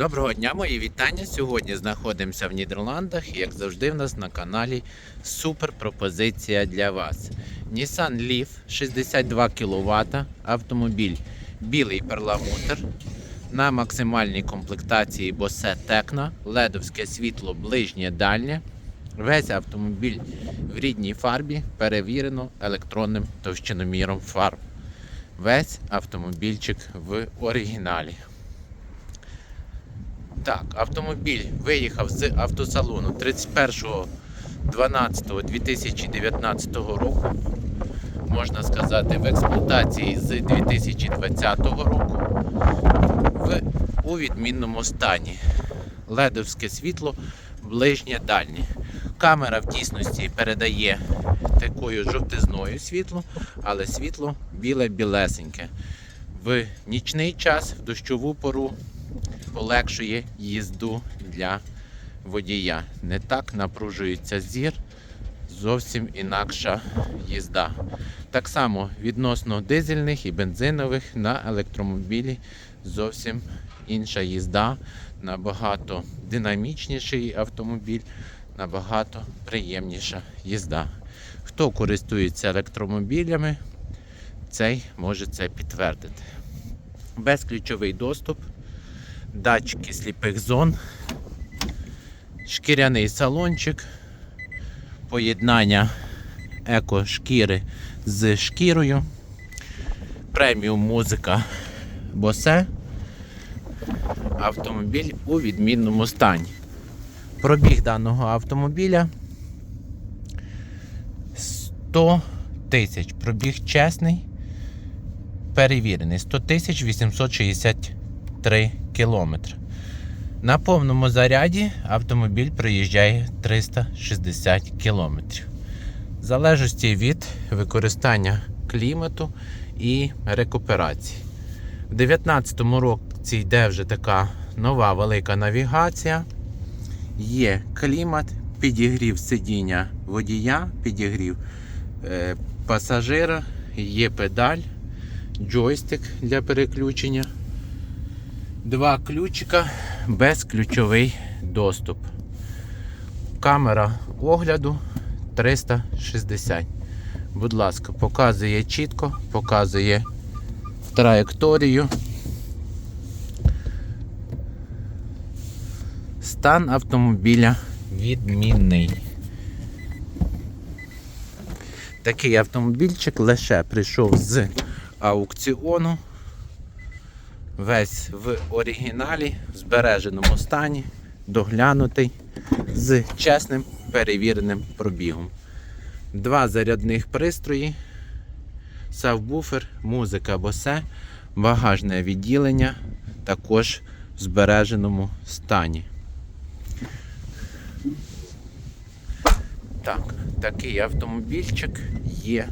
Доброго дня, мої вітання. Сьогодні знаходимося в Нідерландах і, як завжди, в нас на каналі супер пропозиція для вас. Nissan Leaf 62 кВт, автомобіль білий перламутр на максимальній комплектації Bose Tecno, ледовське світло ближнє дальнє. Весь автомобіль в рідній фарбі перевірено електронним товщиноміром фарб. Весь автомобільчик в оригіналі. Так, автомобіль виїхав з автосалону 31.12.2019 року. Можна сказати, в експлуатації з 2020 року в, у відмінному стані. Ледовське світло ближнє дальнє. Камера в дійсності передає такою жовтизною світло, але світло біле-білесеньке. В нічний час, в дощову пору полегшує їзду для водія. Не так напружується зір, зовсім інакша їзда. Так само відносно дизельних і бензинових на електромобілі зовсім інша їзда, набагато динамічніший автомобіль, набагато приємніша їзда. Хто користується електромобілями, цей може це підтвердити. Безключовий доступ датчики сліпих зон, шкіряний салончик, поєднання еко-шкіри з шкірою, преміум музика Bose, автомобіль у відмінному стані. Пробіг даного автомобіля 100 тисяч. Пробіг чесний, перевірений 100 тисяч 860 3 кілометри. На повному заряді автомобіль проїжджає 360 кілометрів. В залежності від використання клімату і рекуперації. У 2019 році йде вже така нова велика навігація. Є клімат, підігрів сидіння водія, підігрів е, пасажира, є педаль, джойстик для переключення. Два ключика, безключовий доступ. Камера огляду 360. Будь ласка, показує чітко, показує траєкторію. Стан автомобіля відмінний. Такий автомобільчик лише прийшов з аукціону. Весь в оригіналі, в збереженому стані, доглянутий з чесним перевіреним пробігом. Два зарядних пристрої, сабвуфер, музика Bose, багажне відділення також в збереженому стані. Так, такий автомобільчик є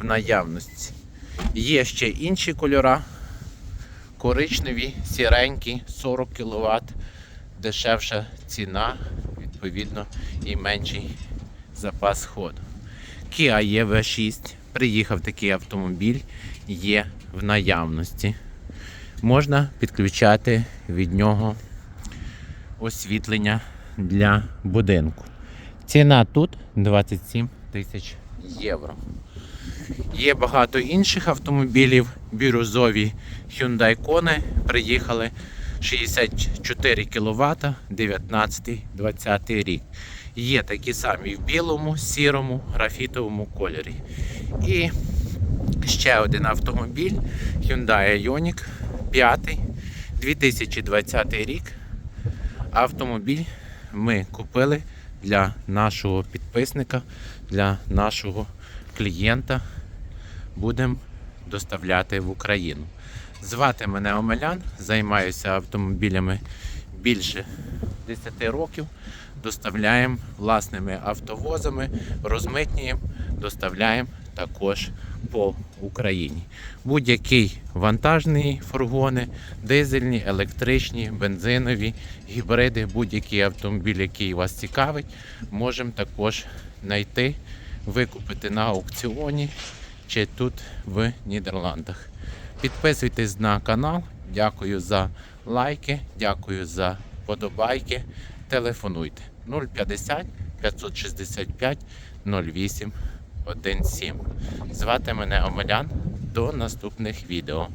в наявності. Є ще інші кольора коричневі, сіренькі, 40 кВт, дешевша ціна, відповідно, і менший запас ходу. Kia EV6, приїхав такий автомобіль, є в наявності. Можна підключати від нього освітлення для будинку. Ціна тут 27 тисяч євро. Є багато інших автомобілів, бірюзові Hyundai Kona приїхали 64 кВт 19-20 рік. Є такі самі в білому, сірому, графітовому кольорі. І ще один автомобіль Hyundai Ioniq 5 2020 рік. Автомобіль ми купили для нашого підписника, для нашого клієнта будемо доставляти в Україну. Звати мене Омелян, займаюся автомобілями більше 10 років. Доставляємо власними автовозами, розмитнюємо, доставляємо також по Україні. Будь-який вантажний фургони, дизельні, електричні, бензинові, гібриди, будь-який автомобіль, який вас цікавить, можемо також знайти, викупити на аукціоні чи тут в Нідерландах. Підписуйтесь на канал. Дякую за лайки, дякую за подобайки. Телефонуйте 050 565 08 17. Звати мене Омелян. До наступних відео.